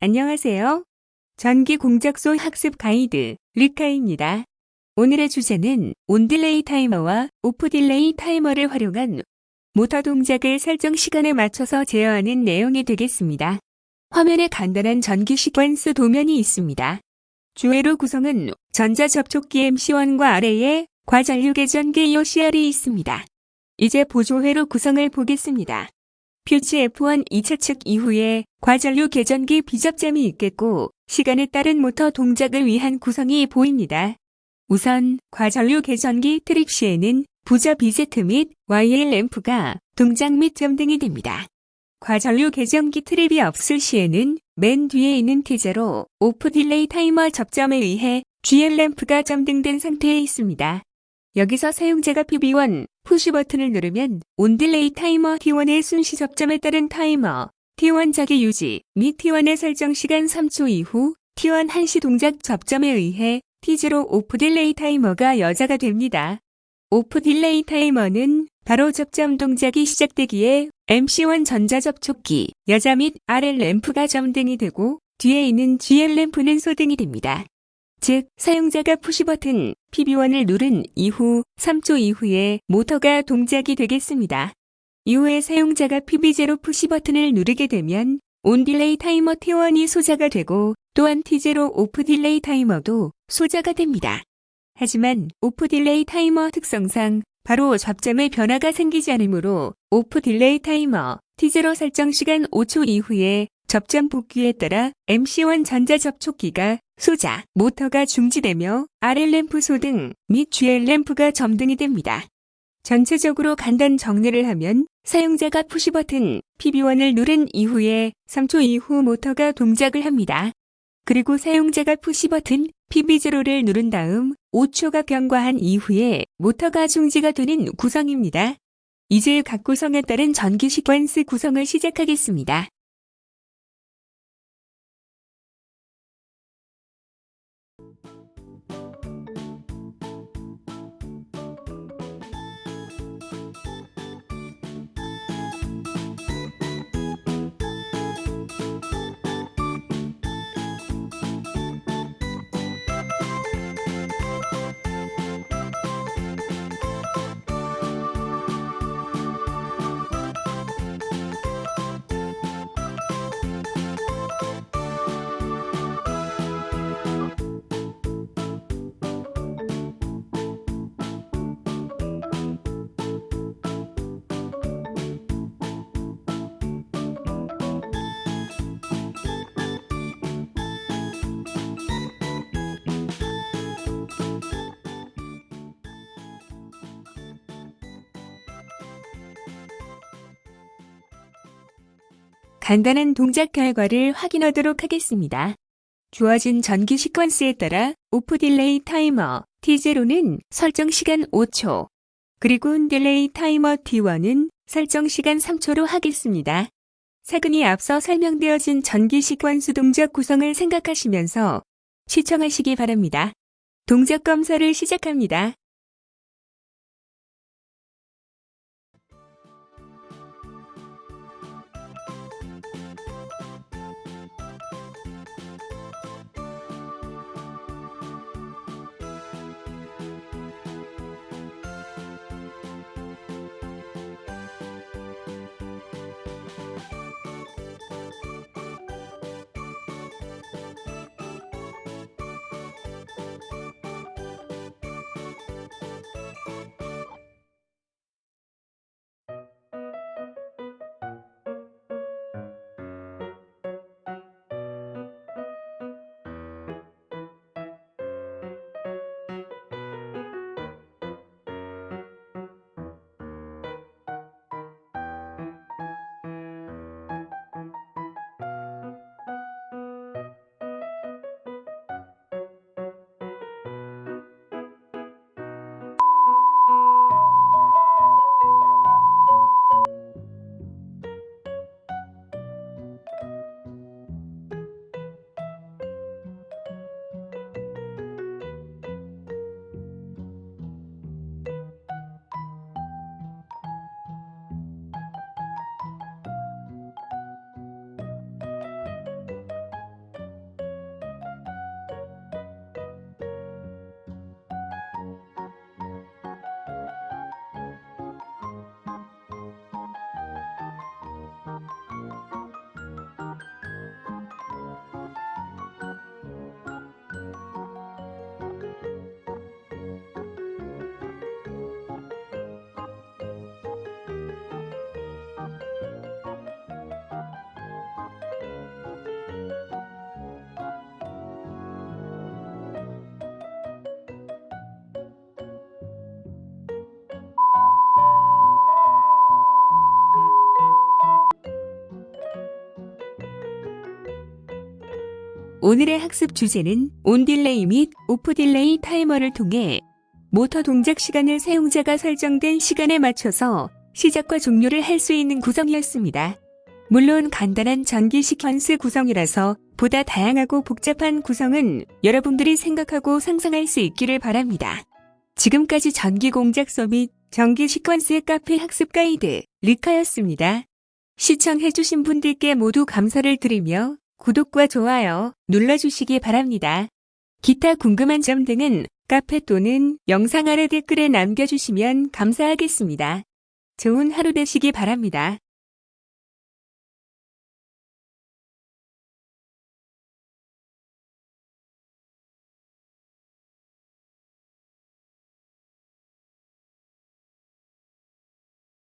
안녕하세요. 전기 공작소 학습 가이드 리카입니다. 오늘의 주제는 온딜레이 타이머와 오프 딜레이 타이머를 활용한 모터 동작을 설정 시간에 맞춰서 제어하는 내용이 되겠습니다. 화면에 간단한 전기 시퀀스 도면이 있습니다. 주회로 구성은 전자접촉기 MC1과 아래에 과전류 개전기 OCR이 있습니다. 이제 보조회로 구성을 보겠습니다. 퓨지 F1 2차 측 이후에 과전류 개전기 비접점이 있겠고 시간에 따른 모터 동작을 위한 구성이 보입니다. 우선 과전류 개전기 트립 시에는 부저 BZ 및 YL 램프가 동작 및 점등이 됩니다. 과전류 개전기 트립이 없을 시에는 맨 뒤에 있는 T제로 오프 딜레이 타이머 접점에 의해 GL 램프가 점등된 상태에 있습니다. 여기서 사용자가 PB1 푸시 버튼을 누르면 온딜레이 타이머 T1의 순시 접점에 따른 타이머 T1 자기 유지 및 T1의 설정 시간 3초 이후 T1 한시 동작 접점에 의해 T0 오프 딜레이 타이머가 여자가 됩니다. 오프 딜레이 타이머는 바로 접점 동작이 시작되기에 MC1 전자접촉기, 여자 및 RL 램프가 점등이 되고 뒤에 있는 GL 램프는 소등이 됩니다. 즉, 사용자가 푸시 버튼 PB1을 누른 이후 3초 이후에 모터가 동작이 되겠습니다. 이후에 사용자가 PB0 푸시 버튼을 누르게 되면 온 딜레이 타이머 T1이 소자가 되고 또한 T0 오프 딜레이 타이머도 소자가 됩니다. 하지만 오프 딜레이 타이머 특성상 바로 접점에 변화가 생기지 않으므로 오프 딜레이 타이머 T0 설정 시간 5초 이후에 접점 복귀에 따라 MC1 전자접촉기가 소자, 모터가 중지되며 RL 램프 소등 및 GL 램프가 점등이 됩니다. 전체적으로 간단 정리를 하면 사용자가 푸시 버튼 PB1을 누른 이후에 3초 이후 모터가 동작을 합니다. 그리고 사용자가 푸시 버튼 PB0를 누른 다음 5초가 경과한 이후에 모터가 중지가 되는 구성입니다. 이제 각 구성에 따른 전기 시퀀스 구성을 시작하겠습니다. 간단한 동작 결과를 확인하도록 하겠습니다. 주어진 전기 시퀀스에 따라 오프 딜레이 타이머 T0는 설정 시간 5초, 그리고 온 딜레이 타이머 T1은 설정 시간 3초로 하겠습니다. 차근히 앞서 설명되어진 전기 시퀀스 동작 구성을 생각하시면서 시청하시기 바랍니다. 동작 검사를 시작합니다. 오늘의 학습 주제는 온 딜레이 및 오프 딜레이 타이머를 통해 모터 동작 시간을 사용자가 설정된 시간에 맞춰서 시작과 종료를 할 수 있는 구성이었습니다. 물론 간단한 전기 시퀀스 구성이라서 보다 다양하고 복잡한 구성은 여러분들이 생각하고 상상할 수 있기를 바랍니다. 지금까지 전기 공작소 및 전기 시퀀스 카페 학습 가이드 리카였습니다. 시청해주신 분들께 모두 감사를 드리며 구독과 좋아요 눌러주시기 바랍니다. 기타 궁금한 점 등은 카페 또는 영상 아래 댓글에 남겨주시면 감사하겠습니다. 좋은 하루 되시기 바랍니다.